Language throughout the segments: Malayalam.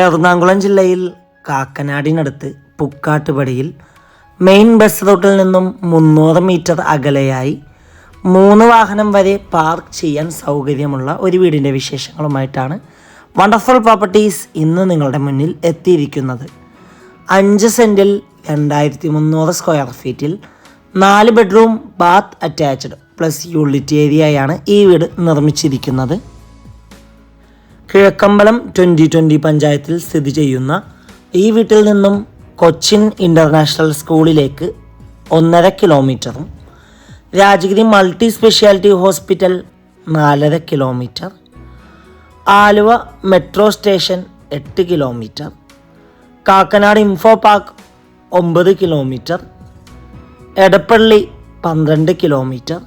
എറണാകുളം ജില്ലയിൽ കാക്കനാടിനടുത്ത് പുക്കാട്ടുപടിയിൽ മെയിൻ ബസ് റൂട്ടിൽ നിന്നും മുന്നൂറ് മീറ്റർ അകലെയായി മൂന്ന് വാഹനം വരെ പാർക്ക് ചെയ്യാൻ സൗകര്യമുള്ള ഒരു വീടിന്റെ വിശേഷങ്ങളുമായിട്ടാണ് വണ്ടർഫുൾ പ്രോപ്പർട്ടീസ് ഇന്ന് നിങ്ങളുടെ മുന്നിൽ എത്തിയിരിക്കുന്നത്. അഞ്ച് സെന്റിൽ രണ്ടായിരത്തി മുന്നൂറ് സ്ക്വയർ ഫീറ്റിൽ നാല് bedroom bath attached plus unit ഏരിയയാണ് ഈ വീട് നിർമ്മിച്ചിരിക്കുന്നത്. കിഴക്കമ്പലം ട്വന്റി ട്വന്റി പഞ്ചായത്തിൽ സ്ഥിതി ചെയ്യുന്ന ഈ വീട്ടിൽ നിന്നും കൊച്ചിൻ ഇന്റർനാഷണൽ സ്കൂളിലേക്ക് ഒന്നര കിലോമീറ്ററും രാജഗിരി മൾട്ടി സ്പെഷ്യാലിറ്റി ഹോസ്പിറ്റൽ നാലര കിലോമീറ്റർ ആലുവ മെട്രോ സ്റ്റേഷൻ എട്ട് കിലോമീറ്റർ കാക്കനാട് ഇൻഫോ പാർക്ക് ഒമ്പത് കിലോമീറ്റർ എടപ്പള്ളി പന്ത്രണ്ട് കിലോമീറ്റർ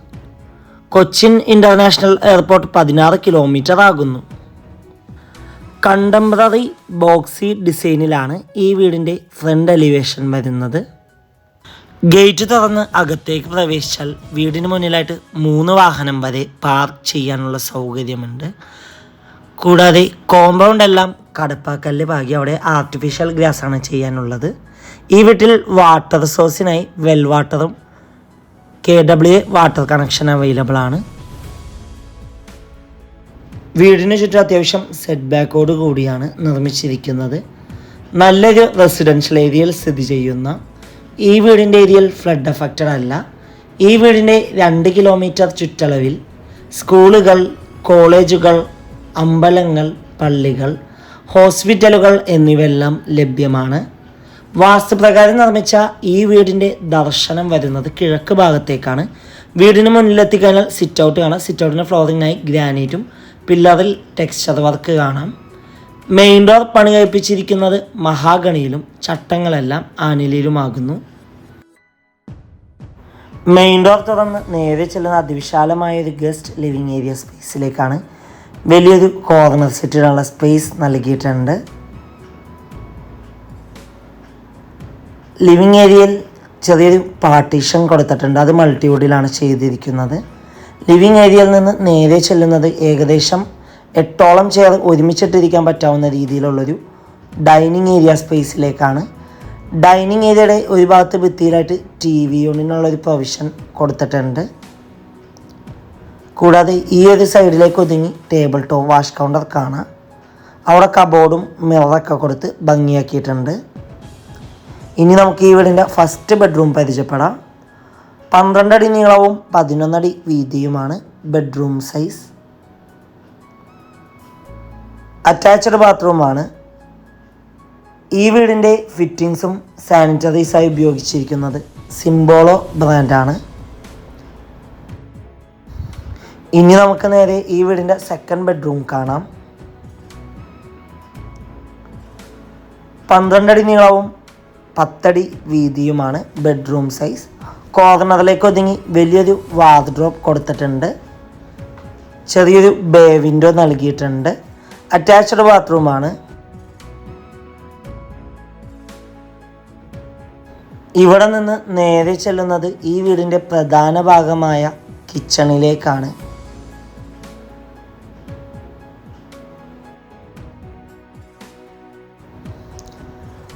കൊച്ചിൻ ഇന്റർനാഷണൽ എയർപോർട്ട് പതിനാറ് കിലോമീറ്റർ ആകുന്നു. കണ്ടംപററി ബോക്സി ഡിസൈനിലാണ് ഈ വീടിന്റെ ഫ്രണ്ട് എലിവേഷൻ വരുന്നത്. ഗേറ്റ് തുറന്ന് അകത്തേക്ക് പ്രവേശിച്ചാൽ വീടിന് മുന്നിലായിട്ട് മൂന്ന് വാഹനം വരെ പാർക്ക് ചെയ്യാനുള്ള സൗകര്യമുണ്ട്. കൂടാതെ കോമ്പൗണ്ട് എല്ലാം കടപ്പാക്കല്ല് പാകി അവിടെ ആർട്ടിഫിഷ്യൽ ഗ്രാസ് ആണ് ചെയ്യാനുള്ളത്. ഈ വീട്ടിൽ വാട്ടർ സോഴ്സിനായി വെൽ വാട്ടറും K W water connection available ആണ്. വീടിന് ചുറ്റും അത്യാവശ്യം സെറ്റ് ബാക്കോട് കൂടിയാണ് നിർമ്മിച്ചിരിക്കുന്നത്. നല്ലൊരു റെസിഡൻഷ്യൽ ഏരിയയിൽ സ്ഥിതി ചെയ്യുന്ന ഈ വീടിന്റെ ഏരിയയിൽ ഫ്ലഡ് അഫക്റ്റഡ് അല്ല. ഈ വീടിന്റെ രണ്ട് കിലോമീറ്റർ ചുറ്റളവിൽ സ്കൂളുകൾ കോളേജുകൾ അമ്പലങ്ങൾ പള്ളികൾ ഹോസ്പിറ്റലുകൾ എന്നിവയെല്ലാം ലഭ്യമാണ്. വാസ്തുപ്രകാരം നിർമ്മിച്ച ഈ വീടിന്റെ ദർശനം വരുന്നത് കിഴക്ക് ഭാഗത്തേക്കാണ്. വീടിന് മുന്നിലെത്തിക്കഴിഞ്ഞാൽ സിറ്റ് ഔട്ട് കാണാം. സിറ്റ് ഔട്ടിന്റെ ഫ്ലോറിങ്ങിനായി ഗ്രാനൈറ്റും പില്ലറിൽ ടെക്സ്ചർ വർക്ക് കാണാം. മെയിൻ ഡോർ പണി കഴിപ്പിച്ചിരിക്കുന്നത് മഹാഗണിയിലും ചട്ടങ്ങളെല്ലാം ആനിലയിലുമാകുന്നു മെയിൻ ഡോർ തുറന്ന് നേരെ ചെല്ലുന്ന അതിവിശാലമായ ഒരു ഗസ്റ്റ് ലിവിങ് ഏരിയ സ്പേസിലേക്കാണ് വലിയൊരു കോർണർ സെറ്റിനുള്ള സ്പേസ് നൽകിയിട്ടുണ്ട്. ലിവിങ് ഏരിയയിൽ ചെറിയൊരു പാർട്ടീഷൻ കൊടുത്തിട്ടുണ്ട്. അത് മൾട്ടിവുഡിലാണ് ചെയ്തിരിക്കുന്നത്. ലിവിങ് ഏരിയയിൽ നിന്ന് നേരെ ചെല്ലുന്നത് ഏകദേശം എട്ടോളം ചെയർ ഒരുമിച്ചിട്ടിരിക്കാൻ പറ്റാവുന്ന രീതിയിലുള്ളൊരു ഡൈനിങ് ഏരിയ സ്പേസിലേക്കാണ് ഡൈനിങ് ഏരിയയുടെ ഒരു ഭാഗത്ത് ഭിത്തിയിലായിട്ട് ടി വി യൂണിനുള്ളൊരു പ്രൊവിഷൻ കൊടുത്തിട്ടുണ്ട്. കൂടാതെ ഈ ഒരു സൈഡിലേക്ക് ഒതുങ്ങി ടേബിൾ ടോപ്പ് വാഷ് കൗണ്ടർ കാണാം. അവിടെ കബോർഡും മിററൊക്കെ കൊടുത്ത് ഭംഗിയാക്കിയിട്ടുണ്ട്. ഇനി നമുക്ക് ഈ വീടിന്റെ ഫസ്റ്റ് ബെഡ്റൂം പരിചയപ്പെടാം. പന്ത്രണ്ട് അടി നീളവും പതിനൊന്നടി വീതിയുമാണ് ബെഡ്റൂം സൈസ് അറ്റാച്ച്ഡ് ബാത്റൂമാണ് ഈ വീടിന്റെ ഫിറ്റിങ്സും സാനിറ്ററീസായി ഉപയോഗിച്ചിരിക്കുന്നത് സിംബോളോ ബ്രാൻഡാണ് ഇനി നമുക്ക് നേരെ ഈ വീടിന്റെ സെക്കൻഡ് ബെഡ്റൂം കാണാം. പന്ത്രണ്ടടി നീളവും പത്തടി വീതിയുമാണ് ബെഡ്റൂം സൈസ് കോർണറിലേക്ക് ഒതുങ്ങി വലിയൊരു വാർഡ്രോപ്പ് കൊടുത്തിട്ടുണ്ട്. ചെറിയൊരു ബേ വിൻഡോ നൽകിയിട്ടുണ്ട്. അറ്റാച്ച്ഡ് ബാത്റൂമാണ് ഇവിടെ നിന്ന് നേരെ ചെല്ലുന്നത് ഈ വീടിന്റെ പ്രധാന ഭാഗമായ കിച്ചണിലേക്കാണ്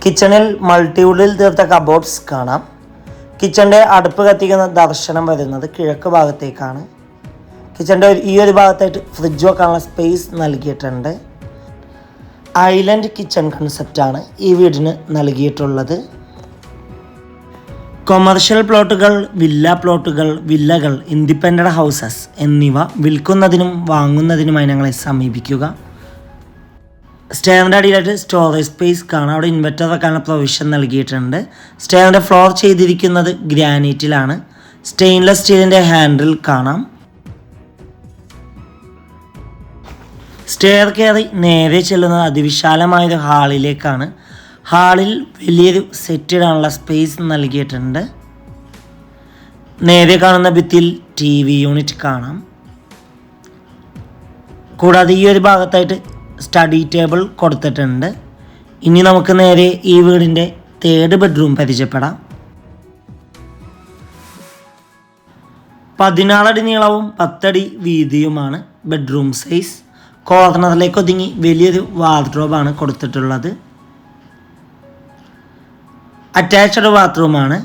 കിച്ചണിൽ മൾട്ടിവുഡിൽ തീർത്ത കബോർഡ്സ് കാണാം. കിച്ചണിന്റെ അടുപ്പ് കത്തിക്കുന്ന ദർശനം വരുന്നത് കിഴക്ക് ഭാഗത്തേക്കാണ്. കിച്ചന്റെ ഈ ഒരു ഭാഗത്തായിട്ട് ഫ്രിഡ്ജ് വെക്കാനുള്ള സ്പേസ് നൽകിയിട്ടുണ്ട്. ഐലൻഡ് കിച്ചൺ കൺസെപ്റ്റാണ് ഈ വീടിന് നൽകിയിട്ടുള്ളത്. കൊമേർഷ്യൽ പ്ലോട്ടുകൾ വില്ല പ്ലോട്ടുകൾ വില്ലകൾ ഇൻഡിപെൻഡന്റ് ഹൗസസ് എന്നിവ വിൽക്കുന്നതിനും വാങ്ങുന്നതിനുമായി ഞങ്ങളെ സമീപിക്കുക. സ്റ്റെയറിന്റെ അടിയിലായിട്ട് സ്റ്റോറേജ് സ്പേസ് കാണാം. അവിടെ ഇൻവെർട്ടർ വെക്കാനുള്ള പ്രൊവിഷൻ നൽകിയിട്ടുണ്ട്. സ്റ്റെയറിന്റെ ഫ്ലോർ ചെയ്തിരിക്കുന്നത് ഗ്രാനൈറ്റിലാണ് സ്റ്റെയിൻലെസ് സ്റ്റീലിന്റെ ഹാൻഡിൽ കാണാം. സ്റ്റെയർ കയറി നേരെ ചെല്ലുന്നത് അതിവിശാലമായൊരു ഹാളിലേക്കാണ് ഹാളിൽ വലിയൊരു സെറ്റ് ഇടാനുള്ള സ്പേസ് നൽകിയിട്ടുണ്ട്. നേരെ കാണുന്ന ഭിത്തിയിൽ ടി വി യൂണിറ്റ് കാണാം. കൂടാതെ ഈ ഒരു ഭാഗത്തായിട്ട് സ്റ്റഡി ടേബിൾ കൊടുത്തിട്ടുണ്ട്. ഇനി നമുക്ക് നേരെ ഈ വീടിന്റെ തേർഡ് ബെഡ്റൂം പരിചയപ്പെടാം. പതിനാലടി നീളവും പത്തടി വീതിയുമാണ് ബെഡ്റൂം സൈസ് കോർണറിലേക്ക് ഒതുങ്ങി വലിയൊരു വാർഡ്രോബാണ് കൊടുത്തിട്ടുള്ളത്. അറ്റാച്ച്ഡ് ബാത്റൂമാണ്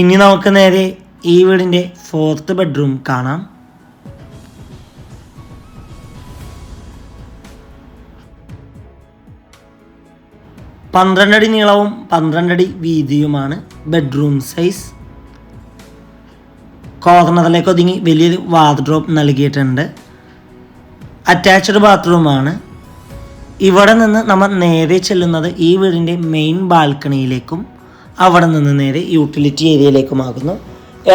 ഇനി നമുക്ക് നേരെ ഈ വീടിന്റെ ഫോർത്ത് ബെഡ്റൂം കാണാം. പന്ത്രണ്ടടി നീളവും പന്ത്രണ്ടടി വീതിയുമാണ് ബെഡ്റൂം സൈസ് കോർണറിലേക്ക് ഒതുങ്ങി വലിയൊരു വാർഡ്രോബ് നൽകിയിട്ടുണ്ട്. അറ്റാച്ച്ഡ് ബാത്റൂമാണ് ഇവിടെ നിന്ന് നമ്മൾ നേരെ ചെല്ലുന്നത് ഈ വീടിന്റെ മെയിൻ ബാൽക്കണിയിലേക്കും അവിടെ നിന്ന് നേരെ യൂട്ടിലിറ്റി ഏരിയയിലേക്കുമാകുന്നു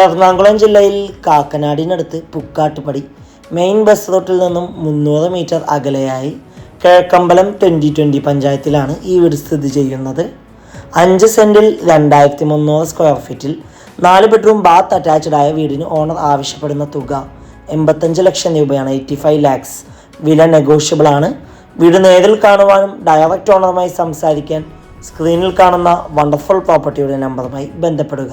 എറണാകുളം ജില്ലയിൽ കാക്കനാടിനടുത്ത് പുക്കാട്ടുപടി മെയിൻ ബസ് റൂട്ടിൽ നിന്നും മുന്നൂറ് മീറ്റർ അകലെയായി കിഴക്കമ്പലം ട്വന്റി ട്വന്റി പഞ്ചായത്തിലാണ് ഈ വീട് സ്ഥിതി ചെയ്യുന്നത്. അഞ്ച് സെന്റിൽ രണ്ടായിരത്തി മുന്നൂറ് സ്ക്വയർ ഫീറ്റിൽ നാല് ബെഡ്റൂം ബാത്ത് അറ്റാച്ച്ഡ് ആയ വീടിന് ഓണർ ആവശ്യപ്പെടുന്ന തുക എൺപത്തഞ്ച് ലക്ഷം രൂപയാണ് എയ്റ്റി ഫൈവ് ലാക്സ് വില നെഗോഷ്യബിൾ ആണ്. വീട് നേരിൽ കാണുവാനും ഡയറക്റ്റ് ഓണറുമായി സംസാരിക്കാൻ സ്ക്രീനിൽ കാണുന്ന വണ്ടർഫുൾ പ്രോപ്പർട്ടിയുടെ നമ്പറുമായി ബന്ധപ്പെടുക.